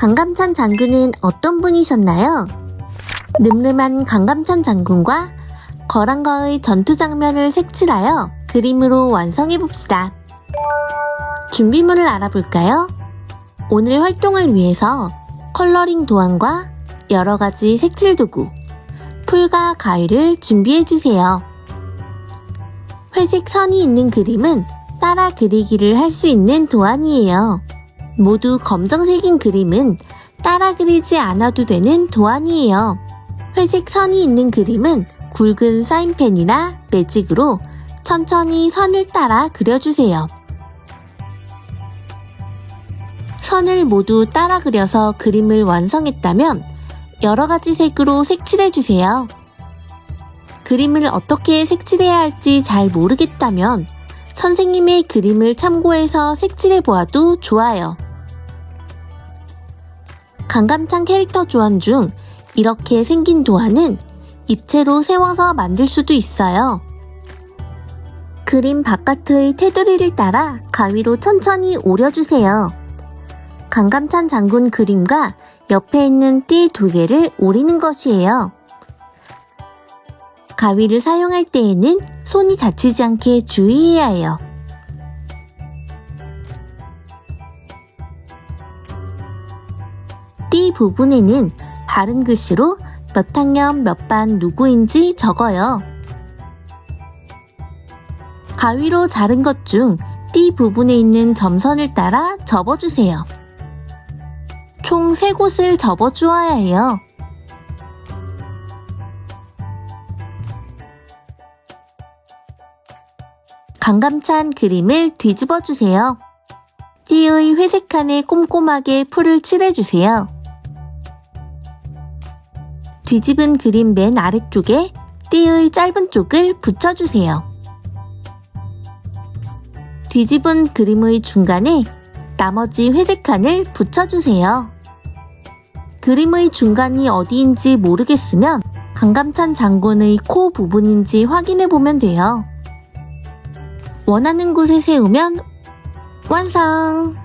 강감찬 장군은 어떤 분이셨나요? 늠름한 강감찬 장군과 거란과의 전투 장면을 색칠하여 그림으로 완성해 봅시다. 준비물을 알아볼까요? 오늘 활동을 위해서 컬러링 도안과 여러 가지 색칠 도구, 풀과 가위를 준비해 주세요. 회색 선이 있는 그림은 따라 그리기를 할 수 있는 도안이에요. 모두 검정색인 그림은 따라 그리지 않아도 되는 도안이에요. 회색 선이 있는 그림은 굵은 사인펜이나 매직으로 천천히 선을 따라 그려주세요. 선을 모두 따라 그려서 그림을 완성했다면 여러 가지 색으로 색칠해주세요. 그림을 어떻게 색칠해야 할지 잘 모르겠다면 선생님의 그림을 참고해서 색칠해 보아도 좋아요. 강감찬 캐릭터 조안 중 이렇게 생긴 도안은 입체로 세워서 만들 수도 있어요. 그림 바깥의 테두리를 따라 가위로 천천히 오려주세요. 강감찬 장군 그림과 옆에 있는 띠 두 개를 오리는 것이에요. 가위를 사용할 때에는 손이 다치지 않게 주의해야 해요. 띠 부분에는 바른 글씨로 몇 학년 몇 반 누구인지 적어요. 가위로 자른 것 중 띠 부분에 있는 점선을 따라 접어주세요. 총 3곳을 접어주어야 해요. 강감찬 그림을 뒤집어 주세요. 띠의 회색 칸에 꼼꼼하게 풀을 칠해주세요. 뒤집은 그림 맨 아래쪽에 띠의 짧은 쪽을 붙여주세요. 뒤집은 그림의 중간에 나머지 회색 칸을 붙여주세요. 그림의 중간이 어디인지 모르겠으면 강감찬 장군의 코 부분인지 확인해 보면 돼요. 원하는 곳에 세우면 완성!